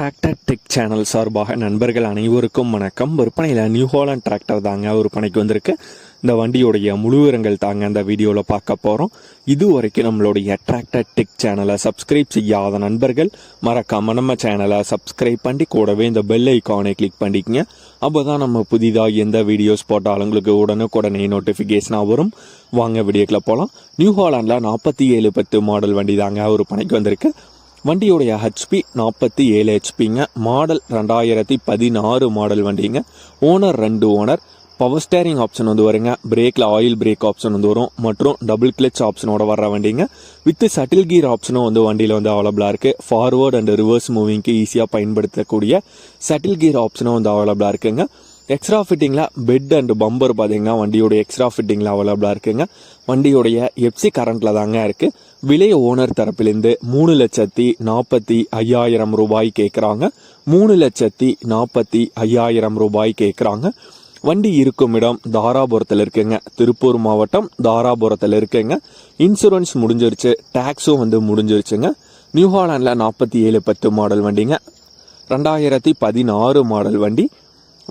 Tractor tech channel சார்பாக நண்பர்கள் அனைவருக்கும் வணக்கம். விற்பனையில் நியூ ஹாலண்ட் டிராக்டர் தாங்க விற்பனைக்கு வந்திருக்கு. இந்த வண்டியோடைய முழுவிரங்கள் தாங்க இந்த வீடியோவில் பார்க்க போகிறோம் இது வரைக்கும் நம்மளுடைய டிராக்டர் டெக் சேனலை சப்ஸ்கிரைப் செய்யாத நண்பர்கள் மறக்காமல் நம்ம சேனலை சப்ஸ்கிரைப் பண்ணி கூடவே இந்த பெல் ஐக்கானை கிளிக் பண்ணிக்கங்க. அப்போ தான் நம்ம புதிதாக எந்த வீடியோஸ் போட்டாலும் உங்களுக்கு உடனுக்குடனே நோட்டிஃபிகேஷனாக வரும். வாங்க வீடியோக்கில் போகலாம் நியூ ஹாலாண்டில் நாற்பத்தி ஏழு பத்து மாடல் வண்டி தாங்க ஒரு பணிக்கு வந்திருக்கு. வண்டியுடைய ஹெச்பி நாற்பத்தி ஏழு ஹெச்பிங்க மாடல் ரெண்டாயிரத்தி பதினாறு மாடல் வண்டிங்க. ஓனர் ரெண்டு ஓனர் பவர் ஸ்டேரிங் ஆப்ஷன் வந்து வருங்க. பிரேக்கில் ஆயில் பிரேக் ஆப்ஷன் வந்து வரும். மற்றும் டபுள் கிளச் ஆப்ஷனோட வர்ற வண்டிங்க. வித் சட்டில் கீர் ஆப்ஷனும் வந்து வண்டியில் வந்து அவைலபிளாக இருக்குது ஃபார்வர்ட் அண்ட் ரிவர்ஸ் மூவிங்க்கு ஈஸியாக பயன்படுத்தக்கூடிய சட்டில் கீர் ஆப்ஷனும் வந்து அவைலபிளாக இருக்குங்க. எக்ஸ்ட்ரா ஃபிட்டிங்கில் பெட் அண்ட் பம்பர் பார்த்தீங்கன்னா வண்டியோடைய எக்ஸ்ட்ரா ஃபிட்டிங்கில் அவைலபிளாக இருக்குங்க. வண்டியோடைய எப்சி கரண்ட்டில் தாங்க இருக்குது விலை ஓனர் தரப்பிலிருந்து மூணு லட்சத்தி நாற்பத்தி ஐயாயிரம் ரூபாய் கேட்குறாங்க. மூணு லட்சத்தி நாற்பத்தி ஐயாயிரம் ரூபாய் கேட்குறாங்க. வண்டி இருக்கும் இடம் தாராபுரத்தில் இருக்குங்க. திருப்பூர் மாவட்டம் தாராபுரத்தில் இருக்குங்க. இன்சூரன்ஸ் முடிஞ்சிருச்சு. டேக்ஸும் வந்து முடிஞ்சிருச்சுங்க. நியூஹாலாண்டில் நாற்பத்தி ஏழு பத்து மாடல் வண்டிங்க. ரெண்டாயிரத்தி பதினாறு மாடல் வண்டி.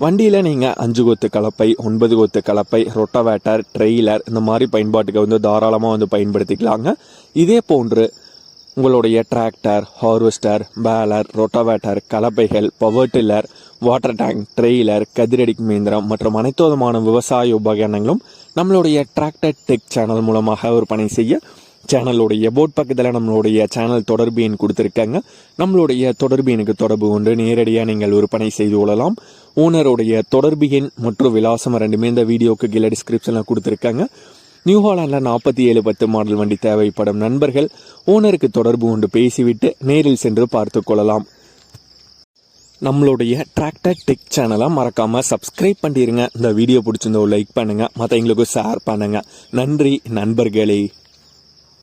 வண்டியில் நீங்கள் அஞ்சு கொத்து கலப்பை ஒன்பது கொத்து கலப்பை ரொட்டவேட்டர் ட்ரெய்லர் இந்த மாதிரி பயன்பாட்டுக்கு வந்து தாராளமாக வந்து பயன்படுத்திக்கலாங்க. இதே போன்று உங்களுடைய tractor harvester baler rotavator கலப்பைகள் power tiller water tank trailer கதிரடிக்கு இயந்திரம் மற்றும் அனைத்து விதமான விவசாய உபகரணங்களும் நம்மளுடைய டிராக்டர் டெக் சேனல் மூலமாக விற்பனை செய்ய சேனலுடைய போட் பக்கத்தில் நம்மளுடைய சேனல் தொடர்பு எண் கொடுத்துருக்காங்க. நம்மளுடைய தொடர்பு எனக்கு தொடர்பு கொண்டு நேரடியாக நீங்கள் விற்பனை செய்து கொள்ளலாம். ஓனருடைய தொடர்பு எண் மற்றும் விலாசம் ரெண்டுமே இந்த வீடியோக்கு கீழே டிஸ்கிரிப்ஷனில் கொடுத்துருக்காங்க. நியூ ஹாலாண்டில் நாற்பத்தி ஏழு பத்து மாடல் வண்டி தேவைப்படும் நண்பர்கள் ஓனருக்கு தொடர்பு கொண்டு பேசிவிட்டு நேரில் சென்று பார்த்து கொள்ளலாம். நம்மளுடைய டிராக்டர் டெக் சேனலை மறக்காமல் சப்ஸ்கிரைப் பண்ணிடுங்க இந்த வீடியோ பிடிச்சிருந்தோ லைக் பண்ணுங்கள் மற்ற எங்களுக்கு ஷேர் பண்ணுங்கள் நன்றி நண்பர்களே.